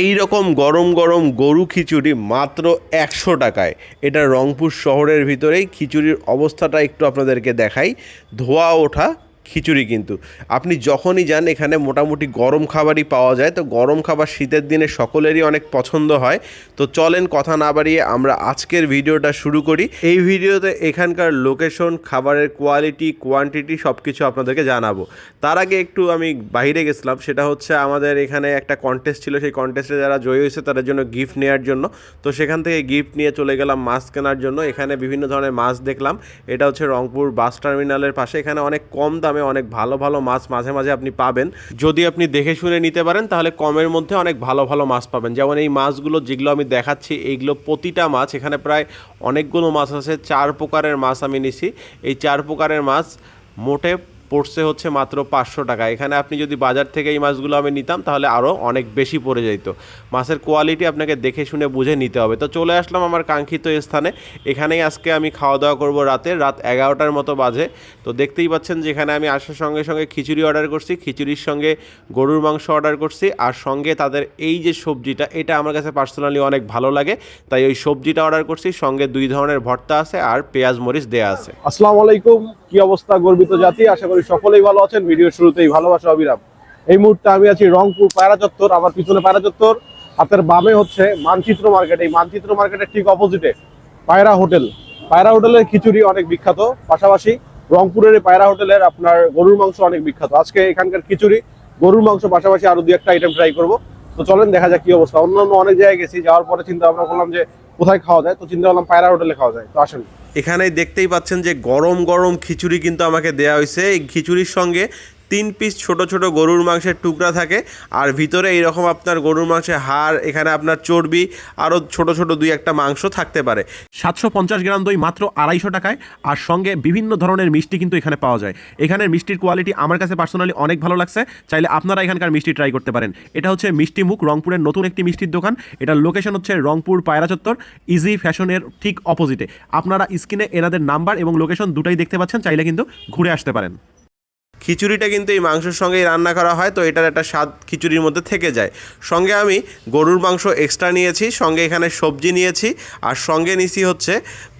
এই রকম গরম গরম গরু খিচুড়ি মাত্র একশো টাকায়। এটা রংপুর শহরের ভিতরেই খিচুড়ির অবস্থাটা একটু আপনাদেরকে দেখাই। ধোয়া ওঠা খিচুড়ি কিন্তু। আপনি যখনই যান, এখানে মোটামুটি গরম খাবারই পাওয়া যায়। তো গরম খাবার শীতের দিনে সকলেরই অনেক পছন্দ হয়। তো চলেন কথা না বাড়িয়ে আমরা আজকের ভিডিওটা শুরু করি। এই ভিডিওতে এখানকার লোকেশন, খাবারের কোয়ালিটি, কোয়ান্টিটি সব কিছু আপনাদেরকে জানাব। তার আগে একটু আমি বাইরে গেছিলাম, সেটা হচ্ছে আমাদের এখানে একটা কন্টেস্ট ছিল। সেই কন্টেস্টে যারা জয়ী হয়েছে, তাদের জন্য গিফট নেওয়ার জন্য। তো সেখান থেকে গিফট নিয়ে চলে গেলাম মাছ কেনার জন্য। এখানে বিভিন্ন ধরনের মাছ দেখলাম। এটা হচ্ছে রংপুর বাস টার্মিনালের পাশে। এখানে অনেক কম দামে অনেক ভালো ভালো মাছ মাঝে মাঝে আপনি পাবেন। যদি আপনি দেখে শুনে নিতে পারেন, তাহলে কমের মধ্যে অনেক ভালো ভালো মাছ পাবেন। যেমন এই মাছগুলো যেগুলো আমি দেখাচ্ছি, এইগুলো প্রতিটা মাছ, এখানে প্রায় অনেকগুলো মাছ আছে, চার প্রকারের মাছ আমি নিছি। এই চার প্রকারের মাছ মোটে পড়ছে হচ্ছে মাত্র পাঁচশো টাকা। এখানে আপনি যদি বাজার থেকে এই মাছগুলো আমি নিতাম, তাহলে আরও অনেক বেশি পড়ে যেত মাছের কোয়ালিটি আপনাকে দেখে শুনে বুঝে নিতে হবে। তো চলে আসলাম আমার কাঙ্ক্ষিত স্থানে। এখানেই আজকে আমি খাওয়া দাওয়া করব রাতে, রাত এগারোটার মতো বাজে। তো দেখতেই পাচ্ছেন যে এখানে আমি আসার সঙ্গে সঙ্গে খিচুড়ি অর্ডার করছি, খিচুড়ির সঙ্গে গরুর মাংস অর্ডার করছি, আর সঙ্গে তাদের এই যে সবজিটা, এটা আমার কাছে পার্সোনালি অনেক ভালো লাগে। তাই ওই সবজিটা অর্ডার করছি, সঙ্গে দুই ধরনের ভর্তা আছে আর পেঁয়াজ মরিচ দেয়া আছে। আসসালামু আলাইকুম। কি অবস্থা গর্বিত জাতি? আশা করি সকলেই ভালো আছেন। ভিডিও শুরুতেই ভালোবাসা, অবিরাম। এই মুহূর্তে আমি আছি রংপুর পায়রা চত্বর, আমার পিছনে পায়রা চত্বর। হাতের বামে হচ্ছে মানচিত্র মার্কেট। এই মানচিত্র মার্কেটের ঠিক অপোজিটে পায়রা হোটেল। পায়রা হোটেলের খিচুড়ি অনেক বিখ্যাত। পাশাপাশি রংপুরের পায়রা হোটেলের আপনার গরুর মাংস অনেক বিখ্যাত। আজকে এখানকার খিচুড়ি, গরুর মাংস, পাশাপাশি আরও দুই একটা আইটেম ট্রাই করব। তো চলেন, দেখা যাক কি অবস্থা। অন্যান্য অনেক জায়গায় গেছি, যাওয়ার পরে চিন্তা ভাবনা করলাম যে কোথায় খাওয়া যায়। তো চিন্তা করলাম পায়রা হোটেলে খাওয়া যায়। তো আসেন। এখানে দেখতেই পাচ্ছেন যে গরম গরম খিচুড়ি কিন্তু আমাকে দেয়া হয়েছে। এই খিচুড়ির সঙ্গে তিন পিস ছোট ছোট গরুর মাংসের টুকরা থাকে। আর ভিতরে এইরকম আপনার গরুর মাংসের হাড়, এখানে আপনার চর্বি আরও ছোট ছোট দুই একটা মাংস থাকতে পারে। সাতশো পঞ্চাশ গ্রাম দই মাত্র আড়াইশো টাকায়। আর সঙ্গে বিভিন্ন ধরনের মিষ্টি কিন্তু এখানে পাওয়া যায়। এখানের মিষ্টির কোয়ালিটি আমার কাছে পার্সোনালি অনেক ভালো লাগছে। চাইলে আপনারা এখানকার মিষ্টি ট্রাই করতে পারেন। এটা হচ্ছে মিষ্টি মুখ, রংপুরের নতুন একটি মিষ্টির দোকান। এটার লোকেশন হচ্ছে রংপুর পায়রা চত্বর ইজি ফ্যাশনের ঠিক অপোজিটে আপনারা স্ক্রিনে এনাদের নাম্বার এবং লোকেশন দুটাই দেখতে পাচ্ছেন, চাইলে কিন্তু ঘুরে আসতে পারেন। খিচুড়িটা কিন্তু এই মাংসের সঙ্গেই রান্না করা হয়, তো এটার একটা স্বাদ খিচুড়ির মধ্যে থেকে যায়। সঙ্গে আমি গরুর মাংস এক্সট্রা নিয়েছি, সঙ্গে এখানে সবজি নিয়েছি, আর সঙ্গে নিয়েছি হচ্ছে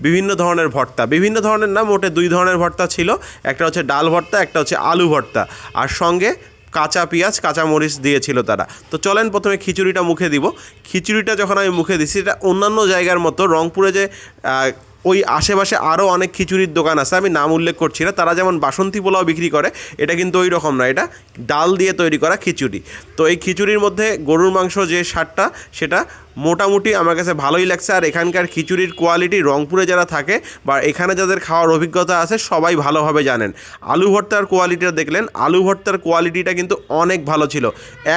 বিভিন্ন ধরনের ভর্তা। বিভিন্ন ধরনের না, মোটে দুই ধরনের ভর্তা ছিল, একটা হচ্ছে ডাল ভর্তা, একটা হচ্ছে আলু ভর্তা, আর সঙ্গে কাঁচা পেঁয়াজ, কাঁচা মরিচ দিয়েছিল তারা। তো চলেন প্রথমে খিচুড়িটা মুখে দিব। খিচুড়িটা যখন আমি মুখে দিছি এটা অন্যান্য জায়গার মতো রংপুরে যে ওই আশেপাশে আরও অনেক খিচুড়ির দোকান আছে, আমি নাম উল্লেখ করছি না। তারা যেমন বাসন্তী পোলাও বিক্রি করে, এটা কিন্তু ওই রকম না, এটা ডাল দিয়ে তৈরি করা খিচুড়ি। তো এই খিচুড়ির মধ্যে গরুর মাংস যে স্বাদটা, সেটা মোটামুটি আমার কাছে ভালোই লাগছে। আর এখানকার খিচুড়ির কোয়ালিটি রংপুরে যারা থাকে বা এখানে যাদের খাওয়ার অভিজ্ঞতা আছে, সবাই ভালোভাবে জানেন। আলু ভর্তার কোয়ালিটিটা দেখলেন, আলু ভর্তার কোয়ালিটিটা কিন্তু অনেক ভালো ছিল।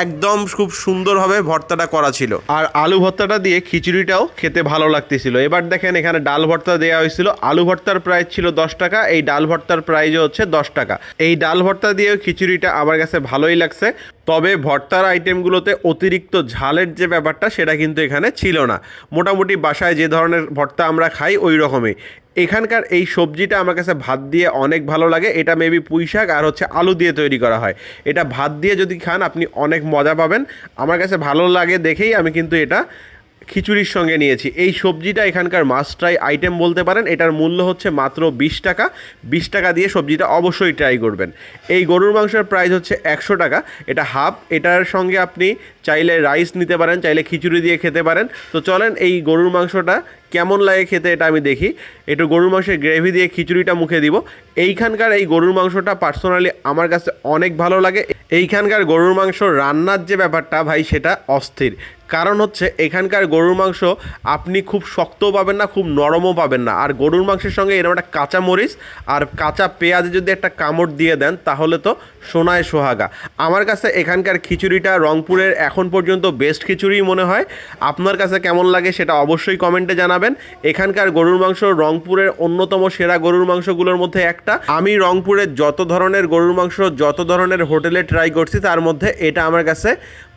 একদম খুব সুন্দরভাবে ভর্তাটা করা ছিল। আর আলু ভর্তাটা দিয়ে খিচুড়িটাও খেতে ভালো লাগতেছিল। এবার দেখেন এখানে ডাল ভর্তা দেওয়া হয়েছিল, আলু ভর্তার প্রাইস ছিল দশ টাকা, এই ডাল ভর্তার প্রাইসও হচ্ছে দশ টাকা। এই ডাল ভর্তা দিয়েও খিচুড়িটা আমার কাছে ভালোই লাগছে, তবে ভর্তার আইটেমগুলোতে অতিরিক্ত ঝালের যে ব্যাপারটা, সেটা কিন্তু এখানে ছিল না। মোটামুটি বাসায় যে ধরনের ভর্তা আমরা খাই, ওই রকমই। এখানকার এই সবজিটা আমার কাছে ভাত দিয়ে অনেক ভালো লাগে, এটা মেবি পুঁই শাক আর হচ্ছে আলু দিয়ে তৈরি করা হয়। এটা ভাত দিয়ে যদি খান, আপনি অনেক মজা পাবেন। আমার কাছে ভালো লাগে দেখেই আমি কিন্তু এটা খিচুড়ির সঙ্গে নিয়েছি। এই সবজিটা এখানকার মাস্ট ট্রাই আইটেম বলতে পারেন। এটার মূল্য হচ্ছে মাত্র বিশ টাকা। বিশ টাকা দিয়ে সবজিটা অবশ্যই ট্রাই করবেন। এই গরুর মাংসের প্রাইস হচ্ছে একশো টাকা। এটা হাফ এটার সঙ্গে আপনি চাইলে রাইস নিতে পারেন, চাইলে খিচুড়ি দিয়ে খেতে পারেন। তো চলেন এই গরুর মাংসটা কেমন লাগে খেতে এটা আমি দেখি। একটু গরুর মাংসের গ্রেভি দিয়ে খিচুড়িটা মুখে দিব। এইখানকার এই গরুর মাংসটা পার্সোনালি আমার কাছে অনেক ভালো লাগে। এইখানকার গরুর মাংস রান্নার যে ব্যাপারটা ভাই, সেটা অস্থির। কারণ হচ্ছে এখানকার গরুর মাংস আপনি খুব শক্তও পাবেন না, খুব নরমও পাবেন না। আর গরুর মাংসের সঙ্গে এরকম একটা কাঁচা মরিচ আর কাঁচা পেঁয়াজে যদি একটা কামড় দিয়ে দেন, তাহলে তো সোনায় সোহাগা। আমার কাছে এখানকার খিচুড়িটা রংপুরের এখন পর্যন্ত বেস্ট খিচুড়ি মনে হয়। আপনার কাছে কেমন লাগে সেটা অবশ্যই কমেন্টে জানাবেন। এখানকার গরুর মাংস রংপুরের অন্যতম সেরা গরুর মাংসগুলোর মধ্যে একটা। আমি রংপুরের যত ধরনের গরুর মাংস, যত ধরনের হোটেলে ট্রাই করছি, তার মধ্যে এটা আমার কাছে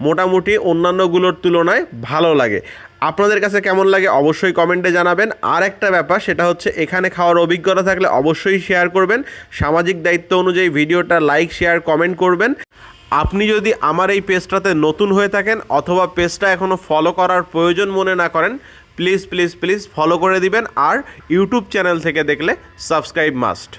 মোটামুটি অন্যান্যগুলোর তুলনায় ভালো লাগে। আপনাদের কাছে কেমন লাগে অবশ্যই কমেন্টে জানাবেন। আর একটা ব্যাপার, সেটা হচ্ছে এখানে খাওয়ার অভিজ্ঞতা থাকলে অবশ্যই শেয়ার করবেন। সামাজিক দায়িত্ব অনুযায়ী ভিডিওটা লাইক শেয়ার কমেন্ট করবেন। আপনি যদি আমার এই পেজটাতে নতুন হয়ে থাকেন অথবা পেজটা এখনও ফলো করার প্রয়োজন মনে না করেন প্লিজ প্লিজ প্লিজ ফলো করে দিবেন আর ইউটিউব চ্যানেল থেকে দেখলে সাবস্ক্রাইব মাস্ট